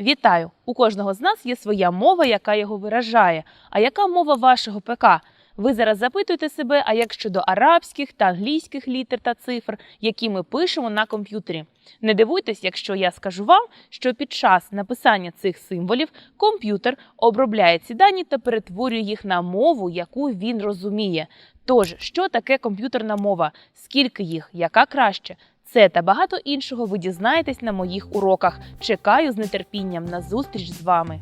Вітаю! У кожного з нас є своя мова, яка його виражає. А яка мова вашого ПК? Ви зараз запитуєте себе, а як щодо арабських та англійських літер та цифр, які ми пишемо на комп'ютері? Не дивуйтесь, якщо я скажу вам, що під час написання цих символів комп'ютер обробляє ці дані та перетворює їх на мову, яку він розуміє. Тож, що таке комп'ютерна мова? Скільки їх, яка краще? Це та багато іншого ви дізнаєтесь на моїх уроках. Чекаю з нетерпінням на зустріч з вами.